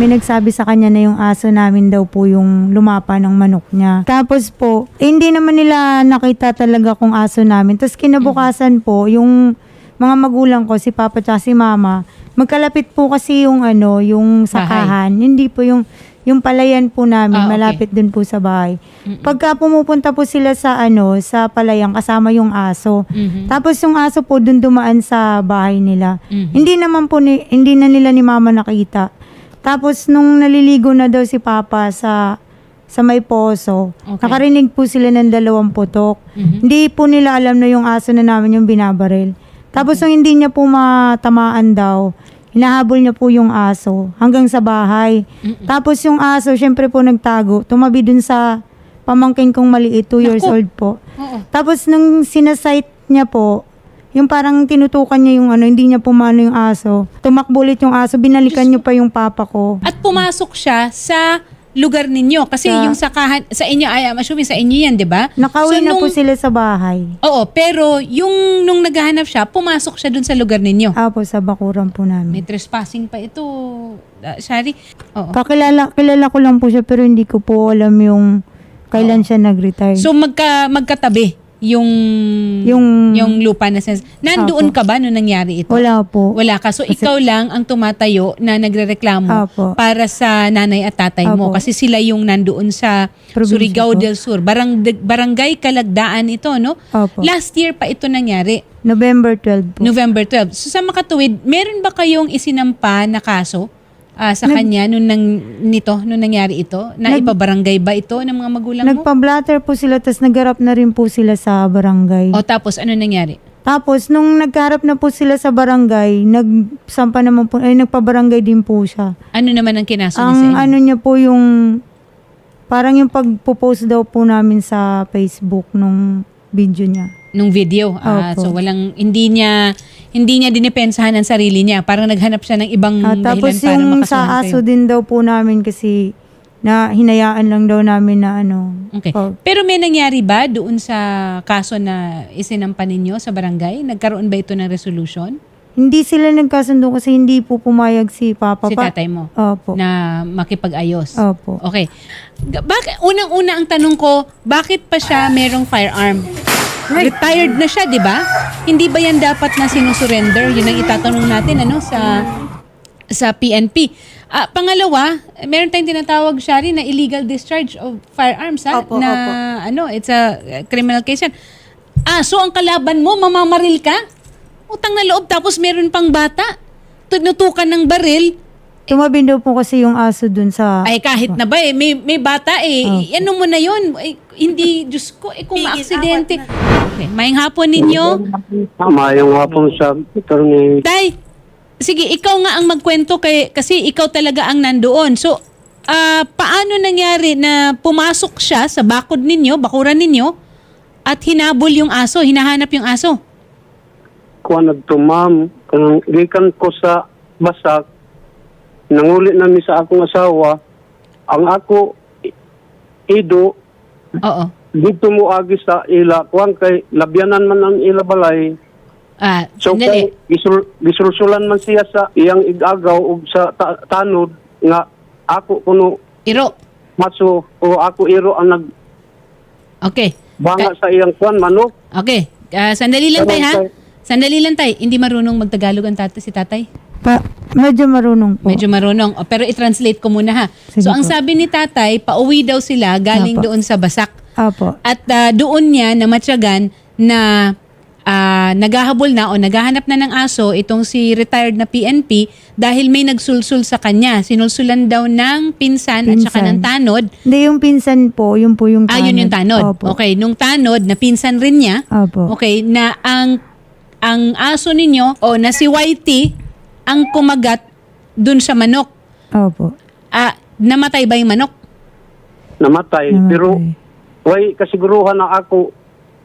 May nagsabi sa kanya na yung aso namin daw po yung lumapa ng manok niya. Tapos po, eh, hindi naman nila nakita talaga kung aso namin. Tapos kinabukasan po, yung mga magulang ko, si Papa at si Mama, magkalapit po kasi yung ano, yung sakahan. Hindi po yung yung palayan po namin, Ah, okay. malapit dun po sa bahay. Pagka pumupunta po sila sa ano, sa palayan kasama yung aso. Mhm. Tapos yung aso po dun dumaan sa bahay nila. Mhm. Hindi naman po ni, hindi na nila ni mama nakita. Tapos nung naliligo na daw si papa sa sa may poso, Okay. nakarinig po sila ng dalawang putok. Mhm. Hindi po nila alam na yung aso na namin yung binabaril. Tapos nung hindi niya po matamaan daw, hinahabol niya po yung aso hanggang sa bahay. Tapos yung aso, syempre po nagtago, tumabi dun sa pamangkin kong maliit, 2 years old po. Oo. Tapos nung sinasight niya po, yung parang tinutukan niya yung ano, hindi niya pumano yung aso. Tumakbo ulit yung aso, binalikan niyo pa yung papa ko. At pumasok siya sa lugar ninyo. Kasi Sa- yung sakahan, sa inyo, I am assuming sa inyo yan, di ba? Nakauwi So, na po nung- sila sa bahay. Oo, pero yung nung naghahanap siya, pumasok siya dun sa lugar ninyo. Apo, sa bakuran po May namin. trespassing pa ito, uh, Shari. Oo. Kakilala, kilala ko lang po siya pero hindi ko po alam yung kailan siya nag-retire. So magka magkatabi yung Yung- yung lupa na sens. Nandoon ka ba nung nangyari ito? Wala po. Wala ka. So ikaw lang ang tumatayo na nagrereklamo Apo. para sa nanay at tatay mo Apo. kasi sila yung nandoon sa Probinsya Surigao po. del Sur. Barang, barangay Kalagdaan ito, no? Opo. Last year pa ito nangyari. November 12 po. November 12. So sa makatuwid, meron ba kayong isinampa na kaso ah, sa Nag- kanya nung nang, nito, nung nangyari ito? Na Nag- ipabarangay ba ito ng mga magulang mo? Nagpa-blatter po sila, tapos nagharap na rin po sila sa barangay. O tapos ano nangyari? Tapos, nung nagkaharap na po sila sa barangay, nagsampa naman po, ay nagpa-barangay din po siya. Ano naman ang kinaso niya sa inyo? ano niya po yung, parang yung pagpo-post daw po namin sa Facebook nung video niya. nung video. Ah, so walang hindi niya hindi niya dinipensahan ang sarili niya. Parang naghanap siya ng ibang Ah, tapos dahilan para yung sa sa'yo. aso din daw po namin kasi na hinayaan lang daw namin na ano. Okay. Oh, Pero may nangyari ba doon sa kaso na isinampa ninyo sa barangay? Nagkaroon ba ito ng resolution? hindi sila nagkasundo kasi hindi po pumayag si Papa. Si Pa- tatay mo? Opo. Na makipag-ayos? Opo. Okay. Ga- Bakit, unang-una ang tanong ko, bakit pa siya merong firearm? Retired na siya, di ba? Hindi ba yan dapat na sinusurrender? Yun ang itatanong natin ano sa sa PNP. Ah, pangalawa, meron tayong tinatawag siya rin na illegal discharge of firearms ha? Opo, na opo. ano, it's a uh, criminal case yan. Ah, so ang kalaban mo, mamamaril ka? Utang na loob tapos meron pang bata. Tinutukan ng baril, Tumabi daw po kasi yung aso dun sa... ay kahit na ba eh, may, may bata eh, ano mo na yun, Ay, hindi, Diyos ko, eh kung maaksidente. Okay, mayang hapon ninyo. Tama yung hapon sa attorney. Tay, sige, ikaw nga ang magkwento kay, kasi ikaw talaga ang nandoon. So, ah paano nangyari na pumasok siya sa bakod ninyo, bakuran ninyo, at hinabol yung aso, hinahanap yung aso? Kuha nagtumam. Gikan ko sa basak. Nanguli nami sa akong asawa. Ang ako ido Oo. dito mo agi sa ila. Kuhan kay labyanan man ang ila balay. Ah, So kay gisul, gisulsulan man siya sa iyang igagaw ug sa ta- tanod nga ako kuno Iro. maso o ako iro ang Okay. nagbanga sa iyang kuhan manok. Okay. Ah, sandali lang tay ha. Sandali lang tay. Hindi marunong magtagalog ang tata si tatay? Pa, medyo marunong po. Medyo marunong. O, pero i-translate ko muna ha. Sige so, ang po. sabi ni tatay, pauwi daw sila galing Apo. doon sa Basak. Apo. At ah, doon niya namatyagan na ah, naghahabol na o naghahanap na ng aso itong si retired na PNP dahil may nagsulsul sa kanya. Sinulsulan daw ng pinsan, at saka Pinsan. ng tanod. Hindi, yung pinsan po, yun po yung Ah, yun yung tanod. Opo. Okay, nung tanod, na pinsan rin niya. Opo. Okay, na ang ang aso ninyo o na si Whitey ang kumagat dun sa manok. Opo. Ah, namatay ba yung manok? namatay. Namatay. Pero way kasiguruhan na ako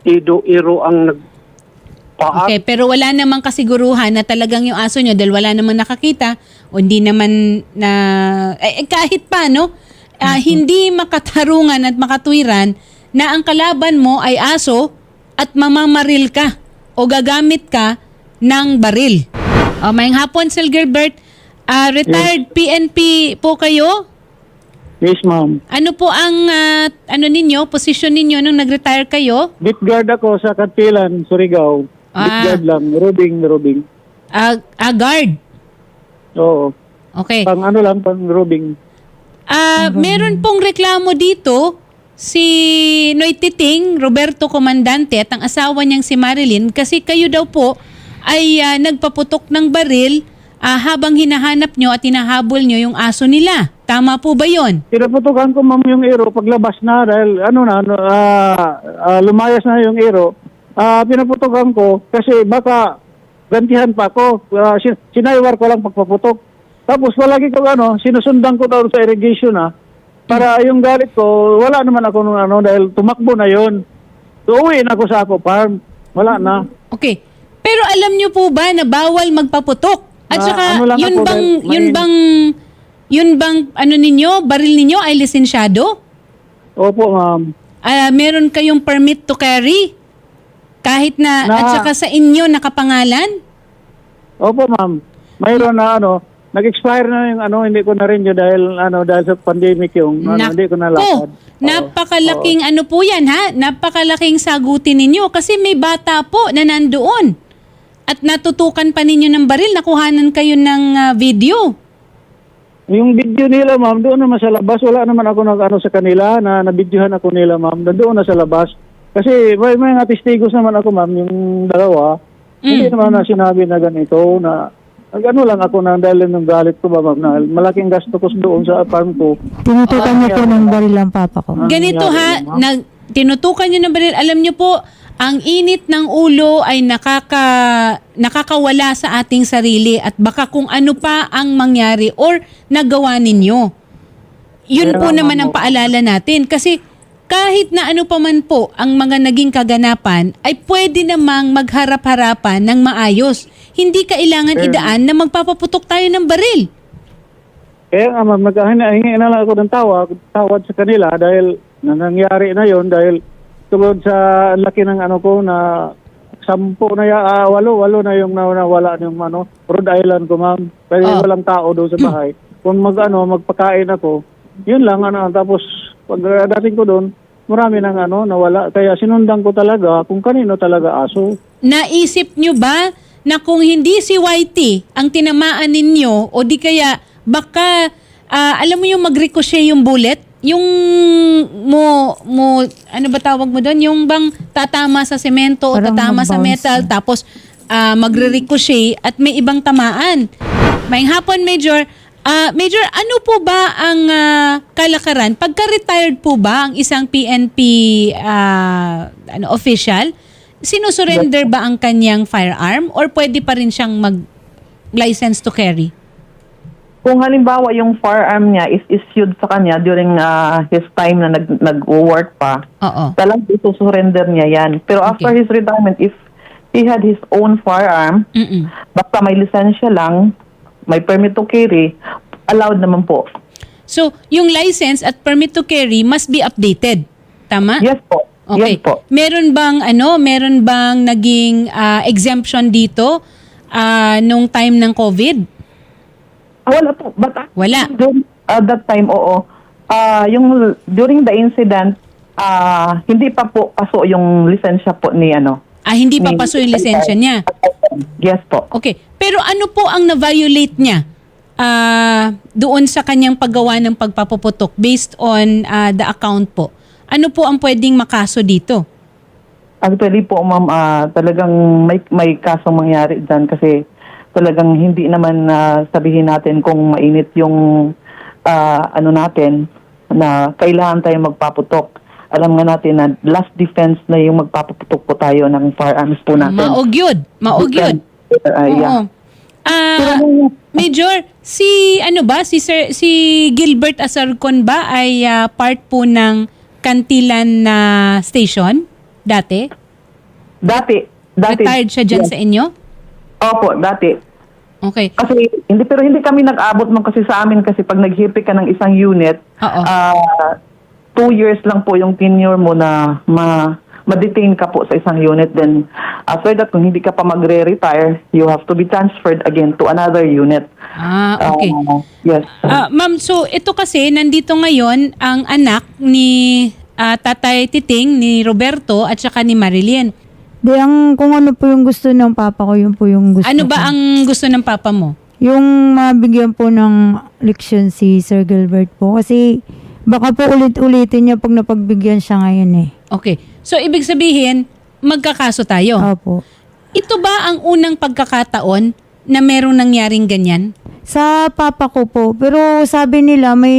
ido iro ang nagpaak. Okay, pero wala namang kasiguruhan na talagang yung aso nyo dahil wala namang nakakita o hindi naman na eh, eh, kahit pa no, ah, hindi makatarungan at makatwiran na ang kalaban mo ay aso at mamamaril ka o gagamit ka ng baril. O, mayang hapon, Sir Gilbert, Ah, retired PNP po kayo? Yes, ma'am. Ano po ang ah, ano ninyo, posisyon ninyo nung nag-retire kayo? Beat guard ako sa Katilan, Surigao. Beat Ah. guard lang, robing, robing. Ah, ah, guard. Oo. Okay. Pang ano lang, pang robing. Ah, meron pong reklamo dito si Noy Titing, Roberto Comandante at ang asawa niyang si Marilyn kasi kayo daw po ay ah, nagpaputok ng baril ah, habang hinahanap nyo at hinahabol nyo yung aso nila. Tama po ba yon? Pinaputukan ko, ma'am, yung ero paglabas na dahil ano na, ano, ah, ah, lumayas na yung ero. Ah, pinaputukan ko kasi baka gantihan pa ako. Ah, sin- sinaywar ko lang pagpaputok. Tapos palagi ko ano, sinusundan ko daw sa irrigation na para yung galit ko, wala naman ako nung ano dahil tumakbo na yon. So uwi na ako sa ako farm. Wala na. Okay. Pero alam nyo po ba na bawal magpaputok? At Ah, saka, ano lang yun ako bang, may- yun bang, yun bang, ano ninyo, baril ninyo ay lisensyado? Opo, ma'am. Ah, meron kayong permit to carry? Kahit na, Na- at saka sa inyo nakapangalan? Opo, ma'am. Mayroon na ano, nag-expire na yung ano, hindi ko na rin yun dahil ano dahil sa pandemic yung ano, hindi ko na lakad. napakalaking ano po yan ha? Napakalaking sagutin ninyo kasi may bata po na nandoon. At natutukan pa ninyo ng baril, nakuhanan kayo ng ah, video. Yung video nila, ma'am, doon naman sa labas. Wala naman ako nag ano sa kanila na nabidyohan ako nila, ma'am. Doon na sa labas. Kasi may, may mga testigos naman ako, ma'am, yung dalawa. Hindi naman na sinabi na ganito na ano lang ako na dahil ng galit ko ba, ma'am, na malaking gasto ko doon sa farm ko. Tinutukan niyo po ng baril ang papa ko. Ganito ha, nag, tinutukan nyo ng baril. Alam nyo po, ang init ng ulo ay nakaka, nakakawala sa ating sarili at baka kung ano pa ang mangyari or nagawa ninyo. Yun Kaya po naman ang paalala natin. Kasi kahit na ano pa man po ang mga naging kaganapan, ay pwede namang magharap-harapan ng maayos. Hindi kailangan idaan na magpapaputok tayo ng baril. Kaya nga ma'am, nagkahingi na lang ako ng tawag, tawad sa kanila dahil na nangyari na yon dahil tulad sa laki ng ano ko na sampu na ya, ah, walo, walo na yung na- nawala yung ano, Rhode Island ko ma'am. Kasi Oh. walang tao doon sa bahay. Kung mag ano, magpakain ako, yun lang ano, tapos pag uh, dating ko doon, marami nang ano, nawala. Kaya sinundan ko talaga kung kanino talaga aso. Naisip nyo ba na kung hindi si Whitey ang tinamaan ninyo o di kaya baka ah, alam mo yung mag-ricochet yung bullet? Yung mo, mo, ano ba tawag mo doon? Yung bang tatama sa semento o Parang tatama sa mag-bounce metal tapos ah, magre-ricochet at may ibang tamaan. May hapon, Major. Ah, Major, ano po ba ang ah, kalakaran? Pagka-retired po ba ang isang PNP ah, ano, official? Sinusurrender ba ang kanyang firearm or pwede pa rin siyang mag-license to carry? Kung halimbawa yung firearm niya is issued sa kanya during ah, his time na nag, nag-work pa, Oo. talagang isusurrender niya yan. Pero after Okay. his retirement, if he had his own firearm, Mm-mm. basta may lisensya lang, may permit to carry, allowed naman po. So, yung license at permit to carry must be updated. Tama? Yes po. Okay. Yes po. Meron bang ano, meron bang naging ah, exemption dito ah, nung time ng COVID? Wala po. But Wala. during, at that time, oo. Ah, yung during the incident, ah, hindi pa po paso yung lisensya po ni ano. Ah, hindi pa ni- paso yung lisensya niya. Yes po. Okay. Pero ano po ang na-violate niya ah, doon sa kanyang paggawa ng pagpapaputok based on ah, the account po? Ano po ang pwedeng makaso dito? Actually po, ma'am, ah, talagang may, may kasong mangyari dyan kasi talagang hindi naman ah, sabihin natin kung mainit yung ah, ano natin na kailangan tayo magpaputok. Alam nga natin na last defense na yung magpapaputok po tayo ng firearms po natin. Maugyod. Maugyod. Ah, yeah. Oo. Ah, Major, si ano ba si Sir si Gilbert Asarcon ba ay ah, part po ng Kantilan na station dati? Dati, dati. Retired siya dyan Yes. sa inyo? Opo, dati. Okay. Kasi hindi pero hindi kami nag-abot man kasi sa amin kasi pag naghipi ka ng isang unit, Oo. ah two years lang po yung tenure mo na ma ma-detain ka po sa isang unit then after that kung hindi ka pa magre-retire you have to be transferred again to another unit Ah, okay. Ah, yes. Ah, ma'am, so ito kasi nandito ngayon ang anak ni ah, Tatay Titing ni Roberto at saka ni Marilyn. Di, ang, kung ano po yung gusto ng papa ko, yun po yung gusto Ano ba ko. ang gusto ng papa mo? Yung mabigyan po ng leksyon si Sir Gilbert po. Kasi baka po ulit-ulitin niya pag napagbigyan siya ngayon eh. Okay. So ibig sabihin, magkakaso tayo. Opo. Ito ba ang unang pagkakataon na merong nangyaring ganyan? Sa papa ko po. Pero sabi nila may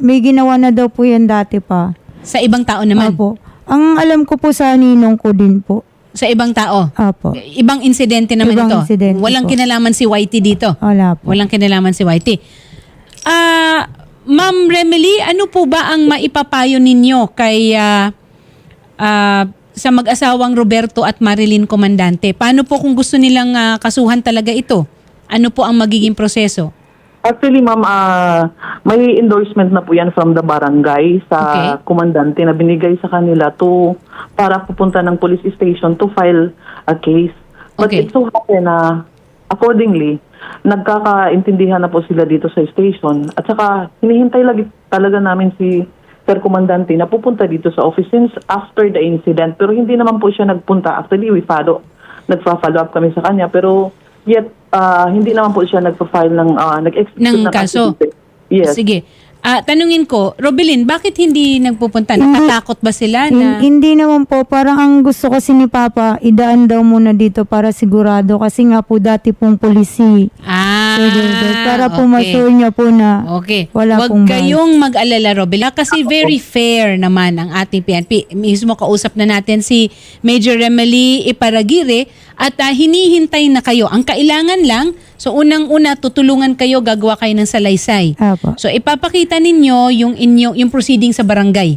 may ginawa na daw po yan dati pa. Sa ibang tao naman? Opo. Ang alam ko po sa ninong ko din po. Sa ibang tao? Opo. Ibang insidente naman Ibang ito. insidente Walang po. kinalaman si Whitey dito. Wala po. Walang kinalaman si Whitey. Ah, Ma'am Remely, ano po ba ang maipapayo ninyo kay ah, ah, sa mag-asawang Roberto at Marilyn Comandante? Paano po kung gusto nilang ah, kasuhan talaga ito? Ano po ang magiging proseso? Actually, ma'am, ah, may endorsement na po yan from the barangay sa Okay. komandante na binigay sa kanila to para pupunta ng police station to file a case. But Okay. it so happen na accordingly, nagkakaintindihan na po sila dito sa station at saka hinihintay lagi talaga namin si Sir Komandante na pupunta dito sa office since after the incident. Pero hindi naman po siya nagpunta. Actually, we follow. Nagpa-follow up kami sa kanya. Pero yet, ah, hindi naman po siya nagpa-file ng, ah, nag-execute Ng ng kaso? Yes. Sige. Ah, tanungin ko, Robelin, bakit hindi nagpupunta? Natatakot ba sila Hin- na... hindi naman po. Parang ang gusto kasi ni Papa, idaan daw muna dito para sigurado. Kasi nga po dati pong polisi. Ah, Sir Gilbert, para po okay. masure niya po na Okay. wala Huwag pong kayong mag-alala, Robela, kasi very fair naman ang ating PNP. Mismo kausap na natin si Major Remely Iparagire at ah, hinihintay na kayo. Ang kailangan lang, so unang-una, tutulungan kayo, gagawa kayo ng salaysay. Apo. So ipapakita ninyo yung inyo yung proceeding sa barangay.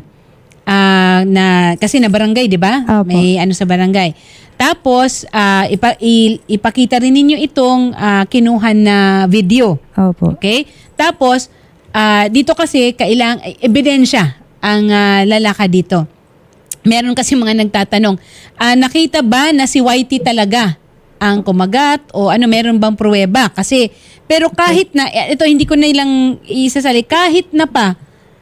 Ah, na kasi na barangay, 'di ba? May ano sa barangay. Tapos ah, ipa, i- ipakita rin ninyo itong ah, kinuhan na video. Opo. Okay? Tapos, ah, dito kasi kailang ebidensya ang ah, lalaka dito. Meron kasi mga nagtatanong, ah, nakita ba na si Whitey talaga ang kumagat o ano meron bang pruweba? Kasi pero kahit na eh, ito hindi ko na ilang isasali kahit na pa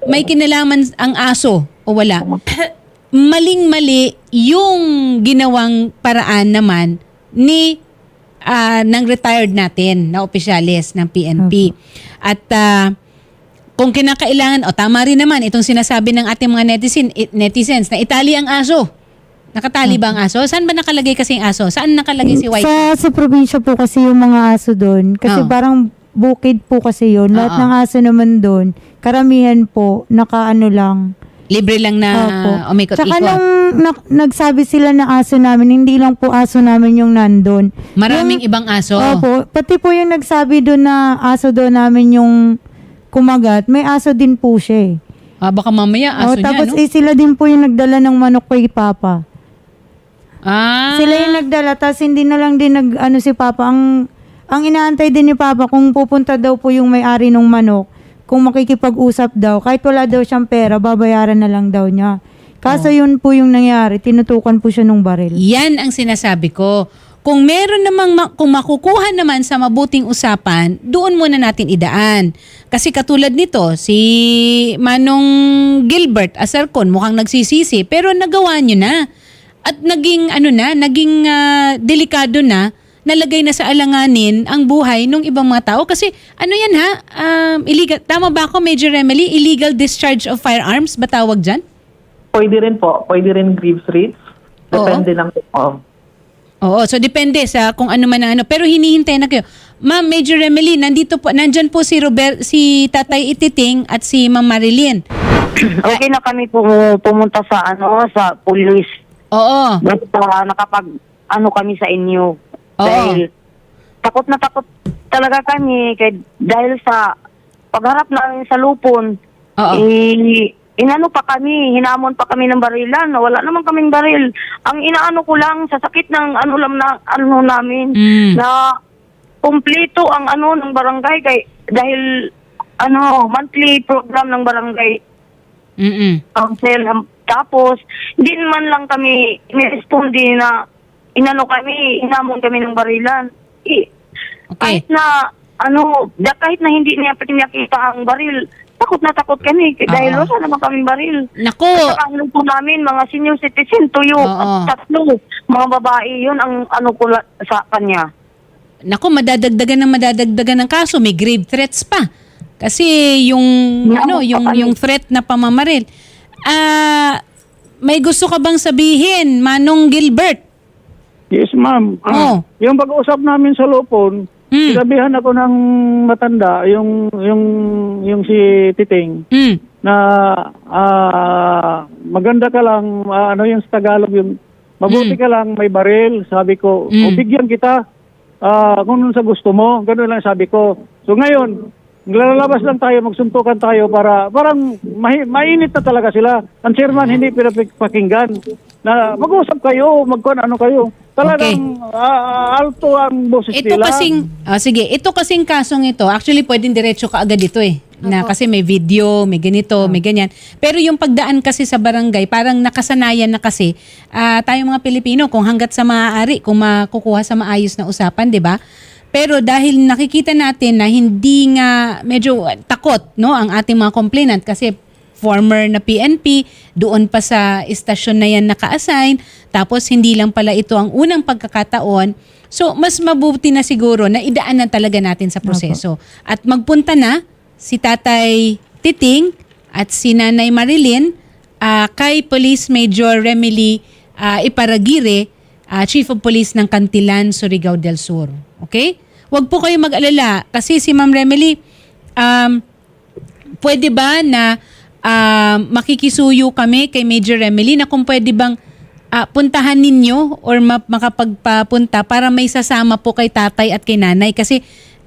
may kinalaman ang aso o wala. Maling-mali yung ginawang paraan naman ni ah, ng retired natin na opisyalis ng PNP. At ah, kung kinakailangan, o tama rin naman itong sinasabi ng ating mga netizen, i- netizens na itali ang aso. Nakatali ba ang aso? Saan ba nakalagay kasi ang aso? Saan nakalagay si White? Sa, sa probinsya po kasi yung mga aso doon. Kasi Oh. parang bukid po kasi yun. Lahat Oo. ng aso naman doon, karamihan po, nakaano lang. Libre lang na Opo. umikot-ikot. Tsaka nung na- nagsabi sila na aso namin, hindi lang po aso namin yung nandun. Maraming ibang aso. Opo, pati po yung nagsabi doon na aso doon namin yung kumagat, may aso din po siya eh. Ah, baka mamaya Oh, aso niya, tapos no? eh, sila din po yung nagdala ng manok kay Papa. Ah, Sila yung nagdala, tapos hindi na lang din nag, ano si Papa, ang, ang inaantay din ni Papa kung pupunta daw po yung may-ari ng manok, kung makikipag-usap daw, kahit wala daw siyang pera, babayaran na lang daw niya. Kaso Oh. yun po yung nangyari, tinutukan po siya nung baril. Yan ang sinasabi ko. Kung meron namang, ma- kung makukuha naman sa mabuting usapan, doon muna natin idaan. Kasi katulad nito, si Manong Gilbert Acercon mukhang nagsisisi, pero nagawa nyo na. At naging, ano na, naging ah, delikado na, nalagay na sa alanganin ang buhay ng ibang mga tao. Kasi ano yan ha, um, illegal, tama ba ako Major Emily? Illegal discharge of firearms ba tawag dyan? Pwede rin po. Pwede rin Greaves rates. Depende lang po. Oh. Oo, so depende sa kung ano man ang ano. Pero hinihintay na kayo. Ma'am, Major Emily, nandito po, nandyan po si Robert, si Tatay Ititing at si Ma'am Marilyn. Okay na kami pum- pumunta sa ano sa police. Oo. Basta nakapag ano kami sa inyo. Oo. Dahil takot na takot talaga kami kay dahil sa pagharap namin sa lupon. Oo. Eh, inano pa kami, hinamon pa kami ng barilan. Wala naman kaming baril. Ang inaano ko lang sa sakit ng ano lang na ano namin Mm. na kumpleto ang ano ng barangay kay dahil ano monthly program ng barangay Mm-mm. council. Tapos, hindi man lang kami nirespondi na inano kami, inamon kami ng barilan. I, Okay. Kahit na ano, da, kahit na hindi niya pinakita ang baril, takot na takot kami dahil Oo. wala naman kaming baril. Nako, Saka ano po namin, mga senior citizen, tuyo, Oo. at tatlo, mga babae, yun ang ano ko la- sa kanya. nako madadagdagan ng madadagdagan ng kaso, may grave threats pa. Kasi yung ano, yung yung threat na pamamaril. Ah, may gusto ka bang sabihin, Manong Gilbert? Yes, ma'am. Oh. Yung pag-usap namin sa Lupon, Mm. sinabihan ako ng matanda, yung yung yung si Titing, Mm. na ah, maganda ka lang, ah, ano yung sa Tagalog yung mabuti ka lang, may baril, sabi ko, Mm. o bigyan kita ah, kung ano sa gusto mo, gano'n lang sabi ko. So ngayon, lalabas lang tayo, magsuntukan tayo para parang mahi- mainit na talaga sila. Ang chairman hindi pinapakinggan na mag-usap kayo, magkuhan ano kayo. Talagang ah, alto ang boses Ito nila. kasing, ah, sige, ito kasing kasong ito, actually pwedeng diretso ka agad ito eh. Na kasi may video, may ganito, may ganyan. Pero yung pagdaan kasi sa barangay, parang nakasanayan na kasi ah, tayong mga Pilipino kung hanggat sa maaari, kung makukuha sa maayos na usapan, 'di ba? Pero dahil nakikita natin na hindi nga medyo takot no ang ating mga complainant kasi former na PNP, doon pa sa istasyon na yan naka-assign, tapos hindi lang pala ito ang unang pagkakataon. So, mas mabuti na siguro na idaan na talaga natin sa proseso. At magpunta na si Tatay Titing at si Nanay Marilyn ah, kay Police Major Remily ah, Iparagire, ah, Chief of Police ng Cantilan, Surigao del Sur. Okay? Huwag po kayo mag-alala kasi si Ma'am Remily, um, pwede ba na ah, makikisuyo kami kay Major Remily na kung pwede bang ah, puntahan ninyo or ma- makapagpapunta para may sasama po kay tatay at kay nanay kasi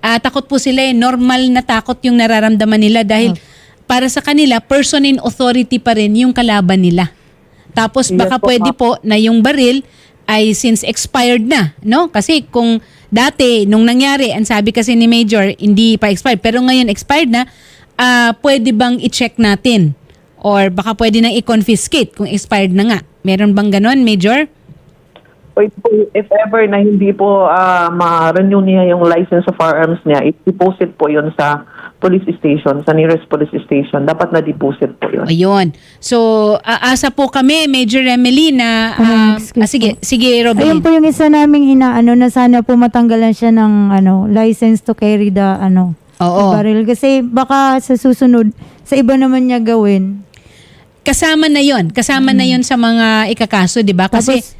ah, takot po sila eh. Normal na takot yung nararamdaman nila dahil para sa kanila, person in authority pa rin yung kalaban nila. Tapos baka pwede po na yung baril ay since expired na, no? Kasi kung dati nung nangyari, ang sabi kasi ni Major, hindi pa expired, pero ngayon expired na, ah pwede bang i-check natin? Or baka pwede nang i-confiscate kung expired na nga. Meron bang ganon, Major? Wait po, if ever na hindi po ah, ma-renew niya yung license of firearms niya, i-deposit po yun sa police station, sa nearest police station. Dapat na-deposit po yun. Ayun. So, aasa po kami, Major Emily, na... Um, um, ah, sige, sige, Ayun Robin. po yung isa naming inaano na sana po matanggalan siya ng ano, license to carry the ano, Oo. the barrel. Kasi baka sa susunod, sa iba naman niya gawin. Kasama na yon Kasama na yon sa mga ikakaso, di ba? Kasi Tapos,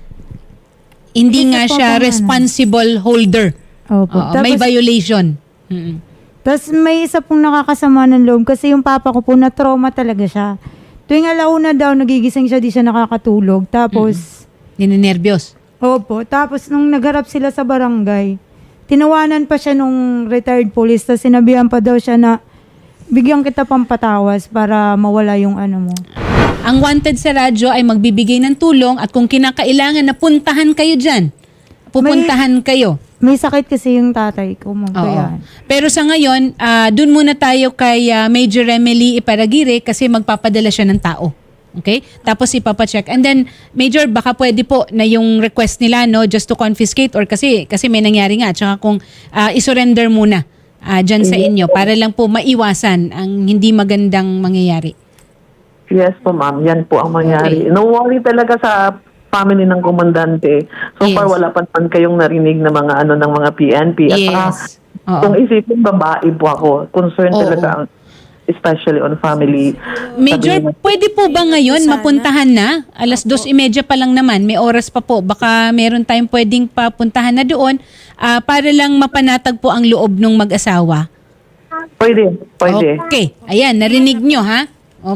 hindi nga siya pang ano. responsible holder. Opo. Oo, may Tapos- violation. Mm-mm. Tapos may isa pong nakakasama ng loob kasi yung papa ko po na trauma talaga siya. Tuwing alauna daw, nagigising siya, di siya nakakatulog. Tapos, Ninenervyos. opo, tapos nung nagharap sila sa barangay, tinawanan pa siya nung retired police, tapos sinabihan pa daw siya na, bigyan kita pang patawas para mawala yung ano mo. Ang wanted sa radyo ay magbibigay ng tulong at kung kinakailangan na puntahan kayo dyan, pupuntahan kayo. May sakit kasi yung tatay ko, ma'am. Oo. Kaya, Pero sa ngayon, ah, dun muna tayo kay ah, Major Emily Iparagire kasi magpapadala siya ng tao. Okay? Tapos ipapacheck. And then, Major, baka pwede po na yung request nila, no, just to confiscate or kasi, kasi may nangyari nga. Tsaka kung ah, isurrender muna ah, dyan sa inyo para lang po maiwasan ang hindi magandang mangyayari. Yes po ma'am, yan po ang mangyari. No worry talaga sa family ng komandante. So Yes. far wala pa naman kayong narinig na mga ano ng mga PNP. At Yes. saka, Oo. kung isipin babae po ako, concerned Oo. talaga ang especially on family. Major, Sabi mo, pwede po ba ngayon mapuntahan na? Alas dos imedya pa lang naman, may oras pa po. Baka meron tayong pwedeng papuntahan na doon ah, para lang mapanatag po ang loob ng mag-asawa. Pwede, pwede. Okay. Ayan, narinig nyo ha?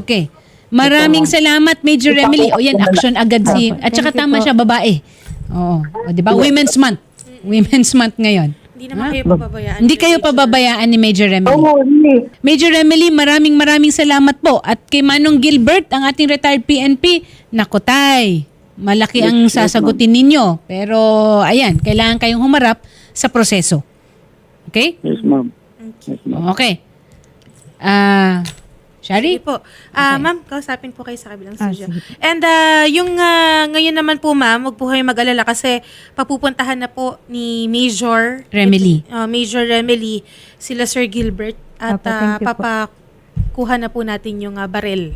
Okay. Maraming salamat, Major Emily. O yan, action agad si... At saka tama siya, babae. Oo. O, di ba? Women's Month. Women's Month ngayon. Hindi naman kayo pababayaan. Hindi kayo pababayaan ni Major Emily. Oo, hindi. Major Emily, maraming maraming salamat po. At kay Manong Gilbert, ang ating retired PNP, naku tay, malaki ang sasagutin ninyo. Pero ayan, kailangan kayong humarap sa proseso. Okay? Yes, ma'am. Yes, ma'am. Okay. Ah, Shari? Sige po. Ah, Ma'am, kausapin po kayo sa kabilang Ah, studio. sige. And ah, yung ah, ngayon naman po ma'am, huwag po kayo mag-alala kasi papupuntahan na po ni Major Remely. ah, Major Remely sila Sir Gilbert at Papa, thank ah, you po. papakuha na po natin yung ah, baril